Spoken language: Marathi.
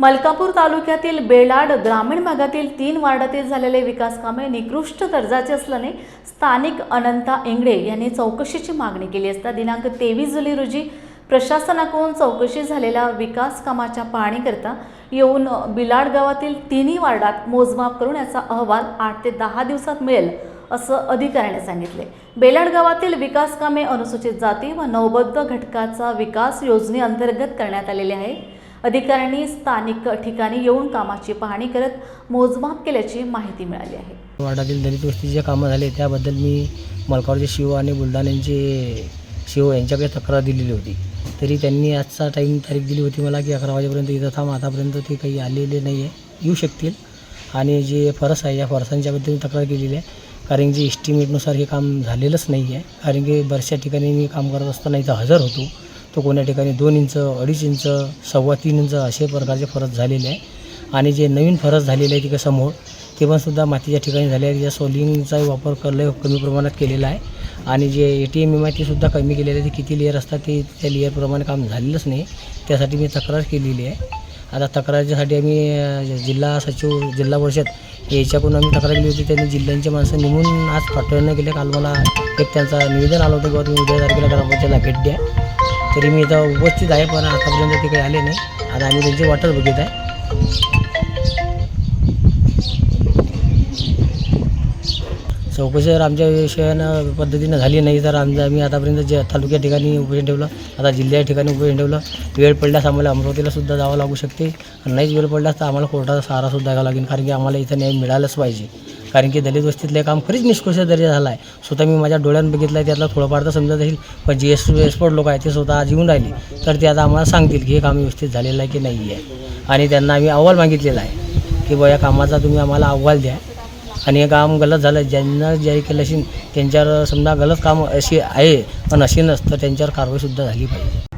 मलकापूर तालुक्यातील बेलाड ग्रामीण भागातील तीन वार्डातील झालेले विकास कामे निकृष्ट दर्जाचे असल्याने स्थानिक अनंता इंगडे यांनी चौकशीची मागणी केली असता दिनांक तेवीस जुलै रोजी प्रशासनाकडून चौकशी झालेल्या विकास कामाच्या पाहणीकरता येऊन बिलाड गावातील तिन्ही वार्डात मोजमाप करून याचा अहवाल आठ ते दहा दिवसात मिळेल असं अधिकाऱ्याने सांगितले. बेलाड गावातील विकास कामे अनुसूचित जाती व नवबद्ध घटकाचा विकास योजनेअंतर्गत करण्यात आलेले आहे. अधिकाऱ्यांनी स्थानिक ठिकाणी येऊन कामाची पाहणी करत मोजमाप केल्याची माहिती मिळाली आहे. वार्डातील दलित वस्तीचे जे कामं झाले त्याबद्दल मी मलकावरचे शिव आणि बुलढाण्याचे शिव यांच्याकडे तक्रार दिलेली होती. तरी त्यांनी आजचा टाईम तारीख दिली होती मला की अकरा वाजेपर्यंत इथं थांब. आतापर्यंत ते काही आलेले नाही आहे येऊ शकतील. आणि जे फरस आहे या फरसांच्याबद्दल मी तक्रार केलेली आहे. कारण की इस्टिमेटनुसार हे काम झालेलंच नाही आहे कारण की बऱ्याचशा ठिकाणी मी काम करत असताना इथं हजर होतो. तो कोण्या ठिकाणी दोन इंच अडीच इंच सव्वा तीन इंच असे प्रकारचे फरस झालेले आहे. आणि जे नवीन फरस झालेले आहे तिकडे समोर ते पण सुद्धा मातीच्या ठिकाणी झाले आहे. त्या सोलिंगचाही वापर करलं कमी प्रमाणात केलेला आहे. आणि जे A T M M I तेसुद्धा कमी केलेलं आहे. ते किती लेअर असतात ते त्या लेअरप्रमाणे काम झालेलंच नाही. त्यासाठी मी तक्रार केलेली आहे. आता तक्रारीसाठी आम्ही जिल्हा सचिव जिल्हा परिषद याच्याकडून आम्ही तक्रार केली होती. त्यांनी जिल्ह्यांची माणसं नेमून आज पाठवणं केले. काल मला एक त्यांचा निवेदन आलं होतं की बाबा तुम्ही उद्या तारखेला ग्रामपंचायतला भेट द्या. तरी मी इथं उपस्थित आहे पण आतापर्यंत ते काही आले नाही. आता आम्ही त्यांची वाटच बघित आहे. चौकशी जर आमच्या विषयानं पद्धतीनं झाली नाही तर आमचं आम्ही आतापर्यंत जे तालुक्या ठिकाणी उपोषण ठेवलं आता जिल्ह्या ठिकाणी उपोषण ठेवलं वेळ पडल्यास आम्हाला अमरावतीला सुद्धा जावं लागू शकते. आणि नाहीच वेळ पडल्यास तर आम्हाला कोर्टाचा सहारासुद्धा घ्यावा लागेल कारण की आम्हाला इथं न्याय मिळालंच पाहिजे. कारण की दलित वस्तीतले काम खरीच निष्कृष दर्जा झाला आहे स्वतः मी माझ्या डोळ्यानं बघितलं आहे त्यातला थोडंफार तर समजत येईल पण जी एस एक्सपर्ट लोक आहेत ते स्वतः आज येऊन राहिले. तर ते आता आम्हाला सांगतील की हे काम व्यवस्थित झालेलं आहे की नाही आहे आणि त्यांना आम्ही अहवाल मागितलेला आहे की बुवा या कामाचा तुम्ही आम्हाला अहवाल द्या. आणि हे काम गलत झालं ज्यांना जे केलं असेल त्यांच्यावर समजा गलत काम अशी आहे पण अशी नसतं त्यांच्यावर कारवाईसुद्धा झाली पाहिजे.